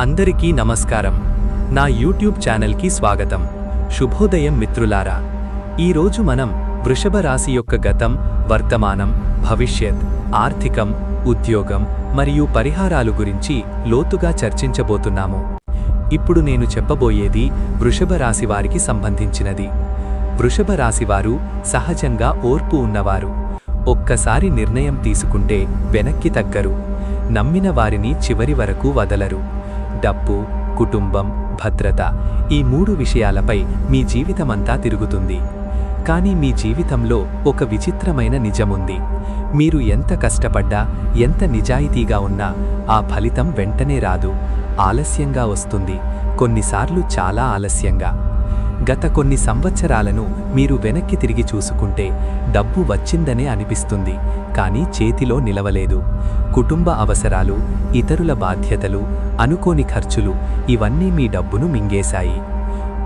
అందరికీ నమస్కారం. నా యూట్యూబ్ ఛానల్కి స్వాగతం. శుభోదయం మిత్రులారా. ఈరోజు మనం వృషభ రాశి యొక్క గతం వర్తమానం భవిష్యత్ ఆర్థికం ఉద్యోగం మరియు పరిహారాలు గురించి లోతుగా చర్చించబోతున్నాము. ఇప్పుడు నేను చెప్పబోయేది వృషభ రాశి వారికి సంబంధించినది. వృషభ రాశివారు సహజంగా ఓర్పు ఉన్నవారు. ఒక్కసారి నిర్ణయం తీసుకుంటే వెనక్కి తగ్గరు. నమ్మిన వారిని చివరి వరకు వదలరు. డబ్బు కుటుంబం భద్రత ఈ మూడు విషయాలపై మీ జీవితమంతా తిరుగుతుంది. కానీ మీ జీవితంలో ఒక విచిత్రమైన నిజముంది. మీరు ఎంత కష్టపడ్డా ఎంత నిజాయితీగా ఉన్నా ఆ ఫలితం వెంటనే రాదు. ఆలస్యంగా వస్తుంది. కొన్నిసార్లు చాలా ఆలస్యంగా. గత కొన్ని సంవత్సరాలను మీరు వెనక్కి తిరిగి చూసుకుంటే డబ్బు వచ్చిందనే అనిపిస్తుంది కానీ చేతిలో నిలవలేదు. కుటుంబ అవసరాలు ఇతరుల బాధ్యతలు అనుకోని ఖర్చులు ఇవన్నీ మీ డబ్బును మింగేశాయి.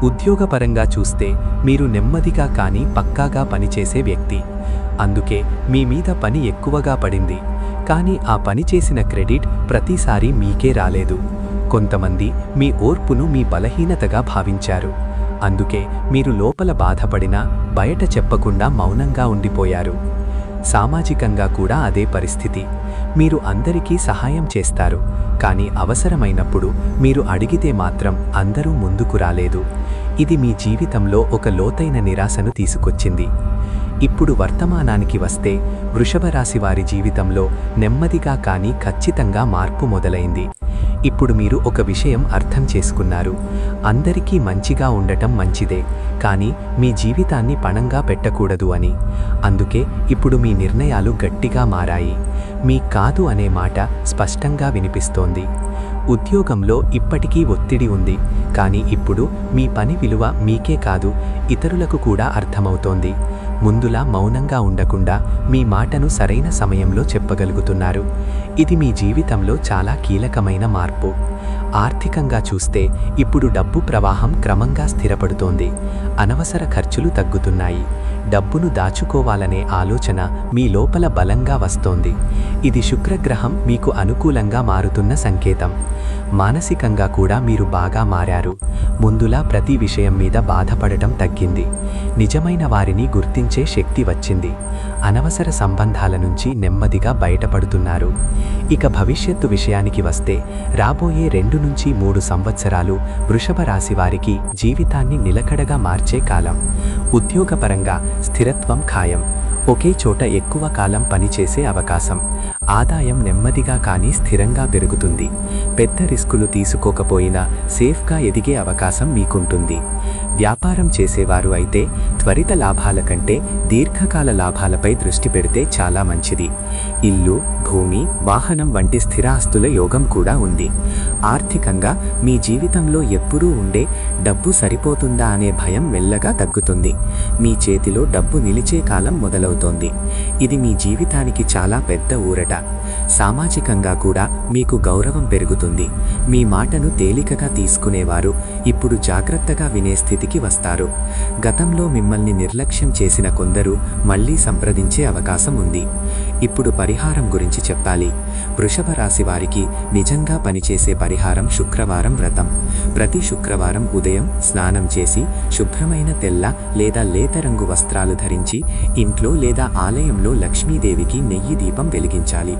ఉద్యోగపరంగా చూస్తే మీరు నెమ్మదిగా కానీ పక్కాగా పనిచేసే వ్యక్తి. అందుకే మీ మీద పని ఎక్కువగా పడింది కానీ ఆ పని చేసిన క్రెడిట్ ప్రతిసారి మీకే రాలేదు. కొంతమంది మీ ఓర్పును మీ బలహీనతగా భావించారు. అందుకే మీరు లోపల బాధపడినా బయట చెప్పకుండా మౌనంగా ఉండిపోయారు. సామాజికంగా కూడా అదే పరిస్థితి. మీరు అందరికీ సహాయం చేస్తారు. కానీ అవసరమైనప్పుడు మీరు అడిగితే మాత్రం అందరూ ముందుకు రాలేదు. ఇది మీ జీవితంలో ఒక లోతైన నిరాశను తీసుకొచ్చింది. ఇప్పుడు వర్తమానానికి వస్తే వృషభరాశివారి వారి జీవితంలో నెమ్మదిగా కానీ ఖచ్చితంగా మార్పు మొదలైంది. ఇప్పుడు మీరు ఒక విషయం అర్థం చేసుకున్నారు. అందరికీ మంచిగా ఉండటం మంచిదే కానీ మీ జీవితాన్ని పణంగా పెట్టకూడదు అని. అందుకే ఇప్పుడు మీ నిర్ణయాలు గట్టిగా మారాయి. మీ కాదు అనే మాట స్పష్టంగా వినిపిస్తోంది. ఉద్యోగంలో ఇప్పటికీ ఒత్తిడి ఉంది కానీ ఇప్పుడు మీ పని విలువ మీకే కాదు ఇతరులకు కూడా అర్థమవుతోంది. ముందులా మౌనంగా ఉండకుండా మీ మాటను సరైన సమయంలో చెప్పగలుగుతున్నారు. ఇది మీ జీవితంలో చాలా కీలకమైన మార్పు. ఆర్థికంగా చూస్తే ఇప్పుడు డబ్బు ప్రవాహం క్రమంగా స్థిరపడుతోంది. అనవసర ఖర్చులు తగ్గుతున్నాయి. డబ్బును దాచుకోవాలనే ఆలోచన మీ లోపల బలంగా వస్తోంది. ఇది శుక్రగ్రహం మీకు అనుకూలంగా మారుతున్న సంకేతం. మానసికంగా కూడా మీరు బాగా మారారు. ముందులా ప్రతి విషయం మీద బాధపడటం తగ్గింది. నిజమైన వారిని గుర్తించే శక్తి వచ్చింది. అనవసర సంబంధాల నుంచి నెమ్మదిగా బయటపడుతున్నారు. ఇక భవిష్యత్తు విషయానికి వస్తే రాబోయే రెండు నుంచి మూడు సంవత్సరాలు వృషభ రాశి వారికి జీవితాన్ని నిలకడగా మార్చే కాలం. ఉద్యోగపరంగా స్థిరత్వం ఖాయం. ఒకే చోట ఎక్కువ కాలం పనిచేసే అవకాశం. ఆదాయం నెమ్మదిగా కానీ స్థిరంగా పెరుగుతుంది. పెద్ద రిస్కులు తీసుకోకపోయినా సేఫ్గా ఎదిగే అవకాశం మీకుంటుంది. వ్యాపారం చేసేవారు అయితే త్వరిత లాభాల కంటే దీర్ఘకాల లాభాలపై దృష్టి పెడితే చాలా మంచిది. ఇల్లు భూమి వాహనం వంటి స్థిరాస్తుల యోగం కూడా ఉంది. ఆర్థికంగా మీ జీవితంలో ఎప్పుడూ ఉండే డబ్బు సరిపోతుందా అనే భయం మెల్లగా తగ్గుతుంది. మీ చేతిలో డబ్బు నిలిచే కాలం మొదలవుతోంది. ఇది మీ జీవితానికి చాలా పెద్ద ఊరట. సామాజికంగా కూడా మీకు గౌరవం పెరుగుతుంది. మీ మాటను తేలికగా తీసుకునేవారు ఇప్పుడు జాగ్రత్తగా వినే స్థితికి వస్తారు. గతంలో మిమ్మల్ని నిర్లక్ష్యం చేసిన కొందరు మళ్ళీ సంప్రదించే అవకాశం ఉంది. ఇప్పుడు పరిహారం గురించి చెప్పాలి. వృషభ రాశి వారికి నిజంగా పనిచేసే పరిహారం శుక్రవారం వ్రతం. ప్రతి శుక్రవారం ఉదయం స్నానం చేసి శుభ్రమైన తెల్ల లేదా లేత రంగు వస్త్రాలు ధరించి ఇంట్లో లేదా ఆలయంలో లక్ష్మీదేవికి నెయ్యి దీపం వెలిగించాలి.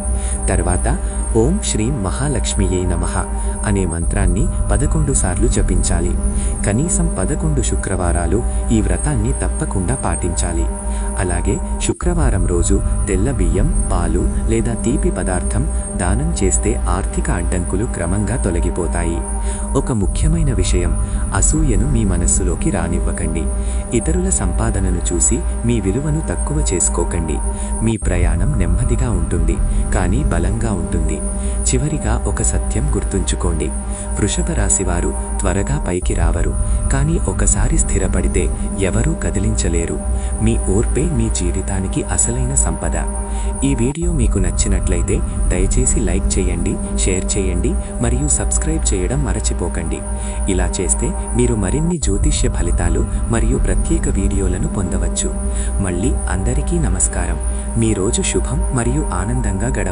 తర్వాత ఓం శ్రీం మహాలక్ష్మియై నమః అనే మంత్రాన్ని పదకొండు సార్లు జపించాలి. కనీసం పదకొండు శుక్రవారాలు ఈ వ్రతాన్ని తప్పకుండా పాటించాలి. అలాగే శుక్రవారం రోజు తెల్ల బియ్యం పాలు లేదా తీపి పదార్థం దానం చేస్తే ఆర్థిక అడ్డంకులు క్రమంగా తొలగిపోతాయి. ఒక ముఖ్యమైన విషయం అసూయను మీ మనస్సులోకి రానివ్వకండి. ఇతరుల సంపాదనను చూసి మీ విలువను తక్కువ చేసుకోకండి. మీ ప్రయాణం నెమ్మదిగా ఉంటుంది కానీ బలంగా ఉంటుంది. చివరిగా ఒక సత్యం గుర్తుంచుకోండి. వృషభ రాశివారు త్వరగా పైకి రావరు. కానీ ఒకసారి స్థిరపడితే ఎవరూ కదిలించలేరు. మీ ఓర్పే మీ జీవితానికి అసలైన సంపద. ఈ వీడియో మీకు నచ్చినట్లయితే దయచేసి లైక్ చేయండి షేర్ చేయండి మరియు సబ్స్క్రైబ్ చేయడం మరచిపోకండి. ఇలా చేస్తే మీరు మరిన్ని జ్యోతిష్య ఫలితాలు మరియు ప్రత్యేక వీడియోలను పొందవచ్చు. మళ్ళీ అందరికీ నమస్కారం. మీ రోజు శుభం మరియు ఆనందంగా గడవాలి